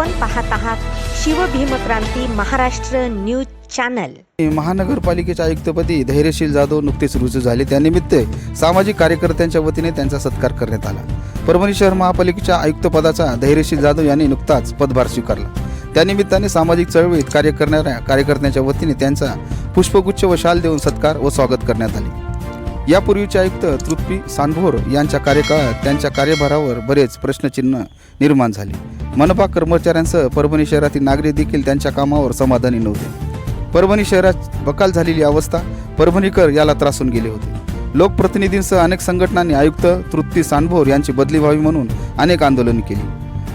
आपण पाहत आहात शिवभीमक्रांती महाराष्ट्र न्यूज चॅनल. महानगरपालिकेच्या आयुक्तपदी धैर्यशील जाधव नुकतेच रुजू झाले. त्यानिमित्त सामाजिक कार्यकर्त्यांच्या वतीने त्यांचा सत्कार करण्यात आला. परभणी शहर महापालिकेच्या आयुक्तपदाचा धैर्यशील जाधव यांनी नुकताच पदभार स्वीकारला. त्यानिमित्ताने सामाजिक चळवळीत कार्य करणाऱ्या कार्यकर्त्यांच्या वतीने त्यांचा पुष्पगुच्छ व शाल देऊन सत्कार व स्वागत करण्यात आले. यापूर्वीचे आयुक्त तृप्ती सानभोर यांच्या कार्यकाळात त्यांच्या कार्यभारावर बरेच प्रश्नचिन्ह निर्माण झाले. मनपा कर्मचाऱ्यांसह परभणी शहरातील नागरिक देखील त्यांच्या कामावर समाधानी नव्हते. परभणी शहरात बकाल झालेली अवस्था परभणीकर याला त्रासून गेले होते. लोकप्रतिनिधींसह अनेक संघटनांनी आयुक्त तृप्ती सांभोर यांची बदली व्हावी म्हणून अनेक आंदोलन केली.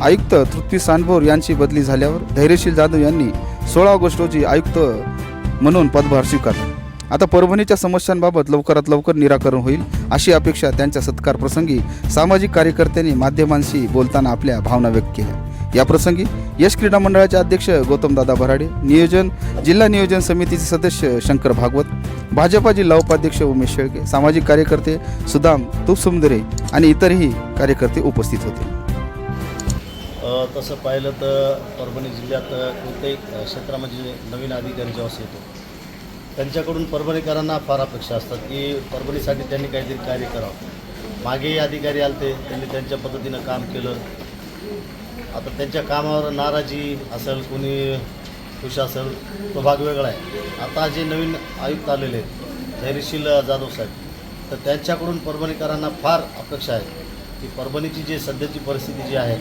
आयुक्त तृप्ती सांभोर यांची बदली झाल्यावर धैर्यशील जाधव यांनी सोळा ऑगस्ट रोजी आयुक्त म्हणून पदभार स्वीकारला. आता परभणीच्या समस्यांबाबत लवकरात लवकर निराकरण होईल अशी अपेक्षा त्यांच्या सत्कार प्रसंगी सामाजिक कार्यकर्त्यांनी माध्यमांशी बोलताना आपल्या भावना व्यक्त केल्या. याप्रसंगी यश क्रीडा मंडळाचे अध्यक्ष गौतमदादा भराडे नियोजन जिल्हा नियोजन समितीचे सदस्य शंकर भागवत भाजपा जिल्हा उपाध्यक्ष उमेश शेळके सामाजिक कार्यकर्ते सुदाम तुपसुंदरे आणि इतरही कार्यकर्ते उपस्थित होते. तसं पाहिलं तर परभणी जिल्ह्यात कोणत्याही क्षेत्रामध्ये नवीन अधिकारी जेव्हा येतो त्यांच्याकडून परभणीकरांना फार अपेक्षा असतात की परभणीसाठी त्यांनी काहीतरी कार्य करावं. मागेही अधिकारी आलते त्यांनी त्यांच्या पद्धतीनं काम केलं. आता त्यांच्या कामावर नाराजी असेल कोणी खुश असेल तो भाग वेगळा आहे. आता जे नवीन आयुक्त आलेले आहेत धैर्यशील जाधव साहेब तर त्यांच्याकडून परभणीकरांना फार अपेक्षा आहे की परभणीची जी सध्याची परिस्थिती जी आहे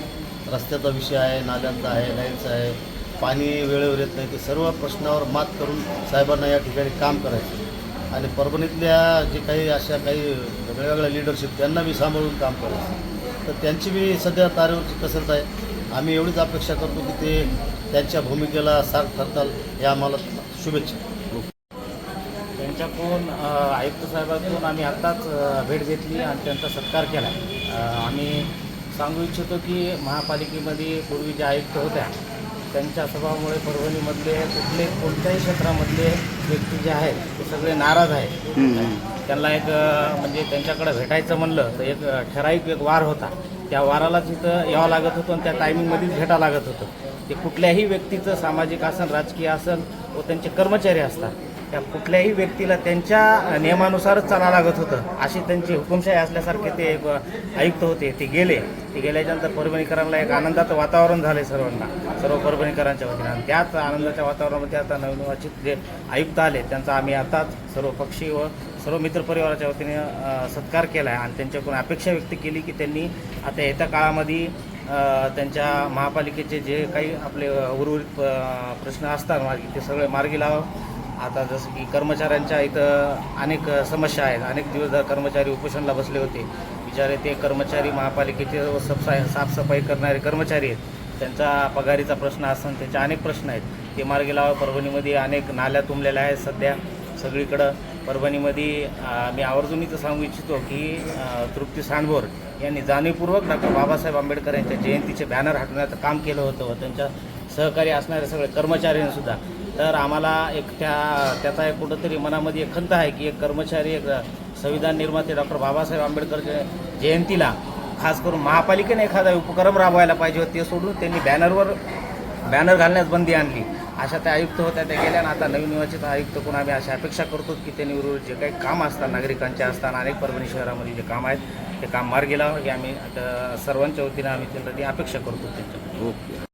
रस्त्याचा विषय आहे नाल्यांचा आहे लाईनचा आहे पाणी वेळेवर येत नाही ते सर्व प्रश्नावर मात करून साहेबांना या ठिकाणी काम करायचं. आणि परभणीतल्या जे काही अशा काही वेगळ्या वेगळ्या लिडरशिप त्यांना मी सांभाळून काम करायचं. तर त्यांची मी सध्या तारेवरची कसरत आहे. आम्ही एवढीच अपेक्षा करतो की ते त्यांच्या भूमिकेला साथ ठरताल या आम्हाला शुभेच्छा. त्यांच्याकडून आयुक्त साहेबांकडून आम्ही आत्ताच भेट घेतली आणि त्यांचा सत्कार केला. आम्ही सांगू इच्छितो की महापालिकेमध्ये पूर्वी ज्या आयुक्त होत्या त्यांच्या स्वभावामुळे परभणीमधले कुठले कोणत्याही क्षेत्रामधले व्यक्ती जे आहेत ते सगळे नाराज आहेत. त्यांना एक म्हणजे त्यांच्याकडे भेटायचं म्हणलं तर एक ठराविक एक वार होता. त्या वारालाच इथं यावं लागत होतं आणि त्या टायमिंगमध्येच भेटा लागत होतं. ते कुठल्याही व्यक्तीचं सामाजिक असन राजकीय असन व त्यांचे कर्मचारी असतात त्या कुठल्याही व्यक्तीला त्यांच्या नियमानुसारच चालावं लागत होतं. अशी त्यांची हुकुमशाही असल्यासारखे ते एक आयुक्त होते ते गेले. ते गेल्याच्यानंतर परभणीकरांना एक आनंदाचं वातावरण झालं सर्वांना सर्व परभणीकरांच्या वतीनं. आणि त्याच आनंदाच्या वातावरणामध्ये आता नवनिर्वाचित जे आयुक्त आले त्यांचा आम्ही आताच सर्व पक्षी व सर्व मित्रपरिवाराच्या वतीने सत्कार केला आहे आणि त्यांच्याकडून अपेक्षा व्यक्त केली की त्यांनी आता येत्या काळामध्ये त्यांच्या महापालिकेचे जे काही आपले उर्वरित प्रश्न असतात मार्गी ते सगळे मार्गी लावावं आता जसं की कर्मचाऱ्यांच्या इथं अनेक समस्या आहेत. अनेक दिवस कर्मचारी उपोषणाला बसले होते. बिचारे ते कर्मचारी महापालिकेचे सफसा सबसाय साफसफाई करणारे कर्मचारी आहेत. त्यांचा पगारीचा प्रश्न असताना त्यांचे अनेक प्रश्न आहेत. ते मार्गी लावा. परभणीमध्ये अनेक नाल्या तुंबलेल्या आहेत सध्या. सगळीकडं परभणीमध्ये मी आवर्जून इथं सांगू इच्छितो की तृप्ती सांडभोर यांनी जाणीवपूर्वक डॉक्टर बाबासाहेब आंबेडकर यांच्या जयंतीचे बॅनर हटवण्याचं काम केलं होतं व त्यांच्या सहकारी असणाऱ्या सगळे कर्मचाऱ्यांनीसुद्धा तर आम्हाला एक त्या त्याचा एक कुठंतरी मनामध्ये एक खंत आहे की एक कर्मचारी एक संविधान निर्माते डॉक्टर बाबासाहेब आंबेडकरच्या जयंतीला खास करून महापालिकेने एखादा उपक्रम राबवायला पाहिजे होते ते सोडून त्यांनी बॅनरवर बॅनर घालण्यास बंदी आणली. अशा त्या आयुक्त होत्या त्या गेल्या आता नवीन निवाचित आयुक्त कोण आम्ही अशी अपेक्षा करतो की त्यांनी उर्वरित जे काही काम असतात नागरिकांचे असतात अनेक परभणी शहरामध्ये जे काम आहेत ते काम मार्गी लावा. हे आम्ही सर्वांच्या वतीनं आम्ही त्यांना ती अपेक्षा करतो त्यांच्या ओके.